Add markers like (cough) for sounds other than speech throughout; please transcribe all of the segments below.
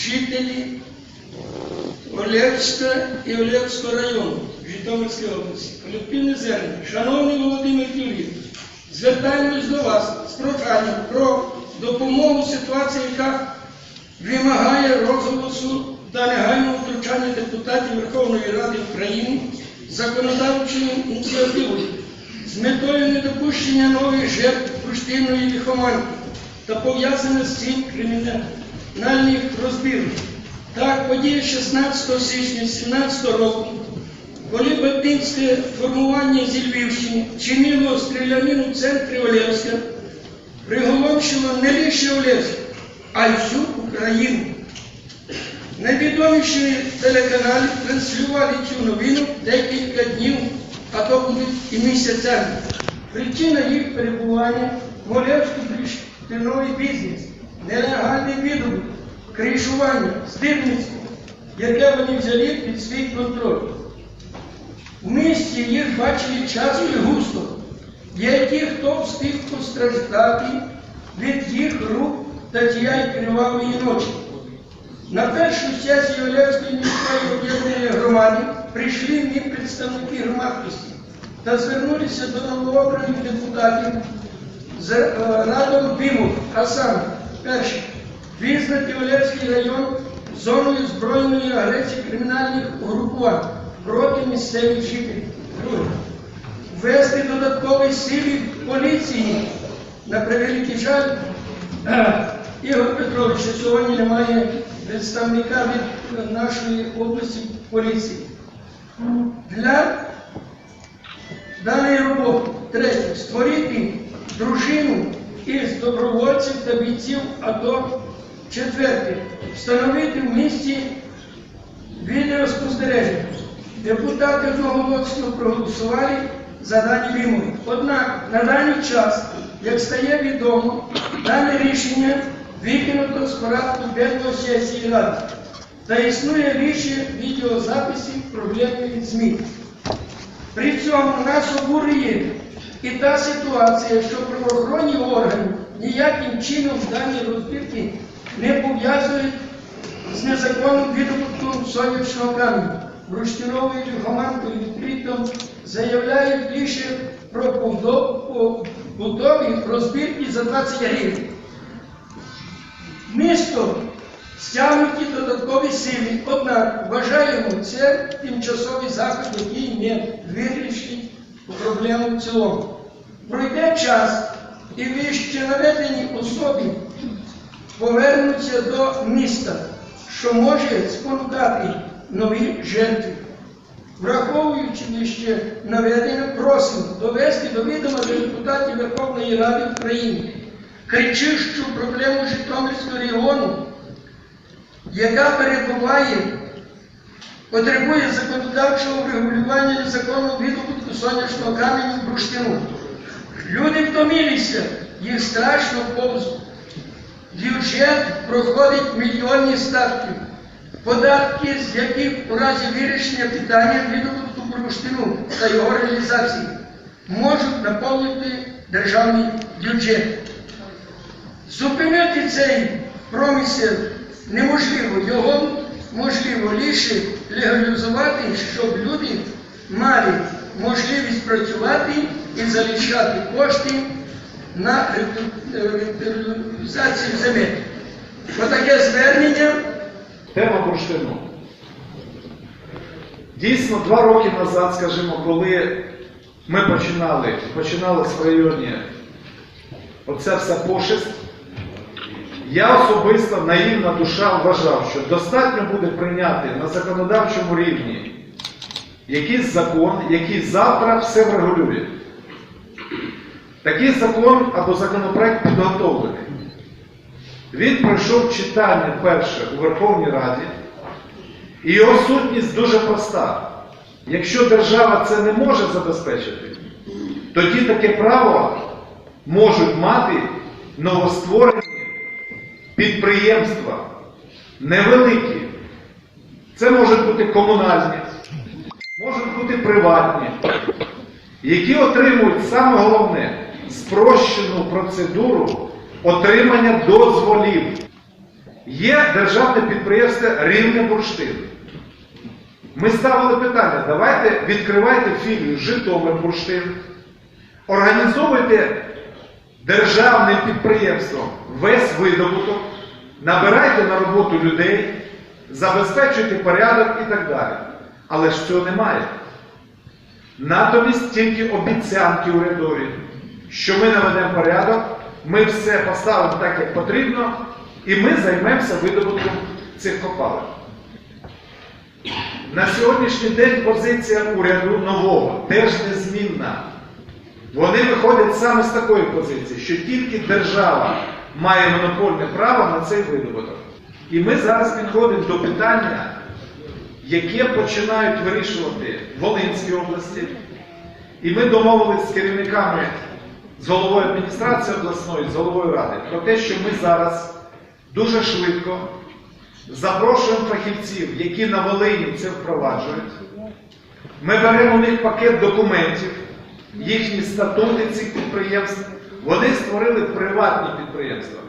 жителі Олевська і Олевського району Житомирської області. Колективне звернення. Шановний Володимир Юрійович, звертаємось до вас з проханням про допомогу ситуації, яка вимагає розголосу та негайного втручання депутатів Верховної Ради України законодавчою ініціативою з метою недопущення нових жертв бурштинної лихоманки та пов'язаних з цим кримінальних розбірок. Так, подія 16 січня 2017 року, коли бандитське формування зі Львівщини чинило стрілянину в центрі Олевська, приголомшило не лише Олевськ, а й всю Україну. Найвідоміші телеканали транслювали цю новину декілька днів, а то будуть і місяцями. Причина їх перебування в Олевську бурштиновий бізнес, нелегальний видобуток, кришування, здирництво, яке вони взяли під свій контроль. В місті їх бачили часто і густо. Ті, хто встиг постраждати від їх рук та тієї кривавої ночі. На першу сесію Олевської міської об'єднаної громади прийшли ми представники громадськості та звернулися до новообраних депутатів з е, радом вимог, а саме, перше, визнати Олевський район зоною збройної агресії кримінальних угрупувань проти місцевих жителів. Друге, ввести додаткові сили поліції. На превеликий жаль, (clears throat) Ігор Петрович, що сьогодні немає представника від нашої області поліції. Для даної роботи третє створити дружину із добровольців та бійців АТО. Четверте встановити в місті відеоспостереження. Депутати одноголосно проголосували за дані вимоги. Однак на даний час, як стає відомо, дане рішення викинуто з порядку денного сесії Ради та існує більше відеозаписів проблеми від ЗМІ. При цьому нас обурює і та ситуація, що правоохоронні органи ніяким чином дані розбірки не пов'язують з незаконним видобутком сонячного каменю. Бурштиновою лихоманкою відкрито заявляють лише про побудо- побутові розбірки за 20 гривень. Місто стягнуті додаткові сили, однак вважаємо це тимчасовий захід, який не вирішить проблему в цілому. Пройде час, і вище наведені особи повернуться до міста, що може спонукати нові жертви. Враховуючи вище наведення, просимо довести до відома депутатів Верховної Ради України кричущу проблему Житомирського регіону, яка перебуває, потребує законодавчого врегулювання незаконного видобутку сонячного каменю в бурштину. Люди втомилися, їх страшно повзуть. Бюджет проходить мільйонні статки, податки, з яких у разі вирішення питання видобутку бурштину та його реалізації можуть наповнити державний бюджет. Зупинити цей промисел неможливо, його можливо лише легалізувати, щоб люди мали можливість працювати і залишати кошти на реалізацію земель. Отаке звернення. Тема бурштину. Дійсно, два роки назад, скажімо, коли ми починали, починалось в районі оця вся пошесть, я особисто наївна душа вважав, що достатньо буде прийняти на законодавчому рівні якийсь закон, який завтра все врегулює. Такий закон або законопроект підготовлений. Він пройшов читання перше у Верховній Раді, і його сутність дуже проста. Якщо держава це не може забезпечити, тоді таке право можуть мати новостворені підприємства, невеликі. Це можуть бути комунальні, можуть бути приватні, які отримують саме головне спрощену процедуру отримання дозволів. Є державне підприємство Рівне Бурштин. Ми ставили питання, давайте відкривайте філію Житомир Бурштин, організовуйте державним підприємством весь видобуток, набирайте на роботу людей, забезпечуйте порядок і так далі. Але ж цього немає. Натомість тільки обіцянки урядові, що ми наведемо порядок, ми все поставимо так, як потрібно, і ми займемося видобутком цих копалин. На сьогоднішній день позиція уряду нового теж незмінна. Вони виходять саме з такої позиції, що тільки держава має монопольне право на цей видобуток. І ми зараз підходимо до питання, яке починають вирішувати в Волинській області. І ми домовились з керівниками, з головою адміністрації обласної, з головою ради про те, що ми зараз дуже швидко запрошуємо фахівців, які на Волині це впроваджують. Ми беремо у них пакет документів, їхні статути цих підприємств. Вони створили приватні підприємства,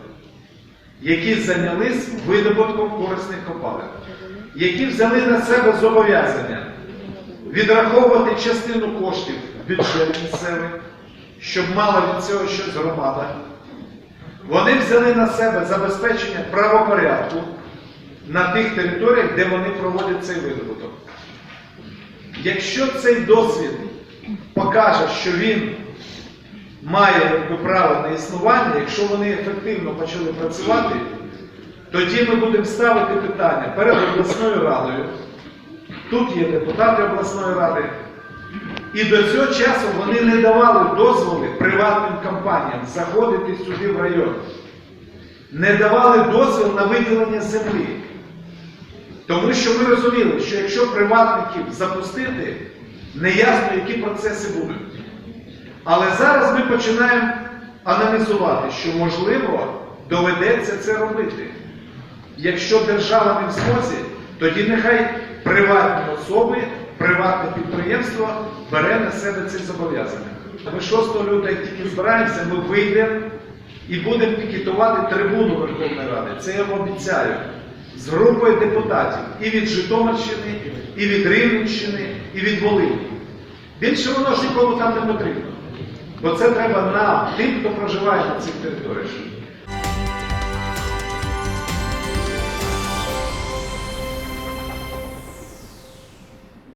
які зайнялись видобутком корисних копалин, які взяли на себе зобов'язання відраховувати частину коштів в бюджет місцевий, щоб мала від цього щось громада. Вони взяли на себе забезпечення правопорядку на тих територіях, де вони проводять цей видобуток. Якщо цей досвід покаже, що він має право на існування, якщо вони ефективно почали працювати, тоді ми будемо ставити питання перед обласною радою. Тут є депутати обласної ради. І до цього часу вони не давали дозволи приватним компаніям заходити сюди в район. Не давали дозвіл на виділення землі. Тому що ми розуміли, що якщо приватників запустити, неясно, які процеси будуть. Але зараз ми починаємо аналізувати, що можливо доведеться це робити. Якщо держава не в змозі, тоді нехай приватні особи, приватне підприємство бере на себе ці зобов'язання. Ми 6 лютого, як тільки збираємося, ми вийдемо і будемо пікетувати трибуну Верховної Ради. Це я вам обіцяю. З групою депутатів і від Житомирщини, і від Рівненщини, і від Волині. Більше воно ж нікому там не потрібно. Бо це треба нам, тим, хто проживає на цих територіях.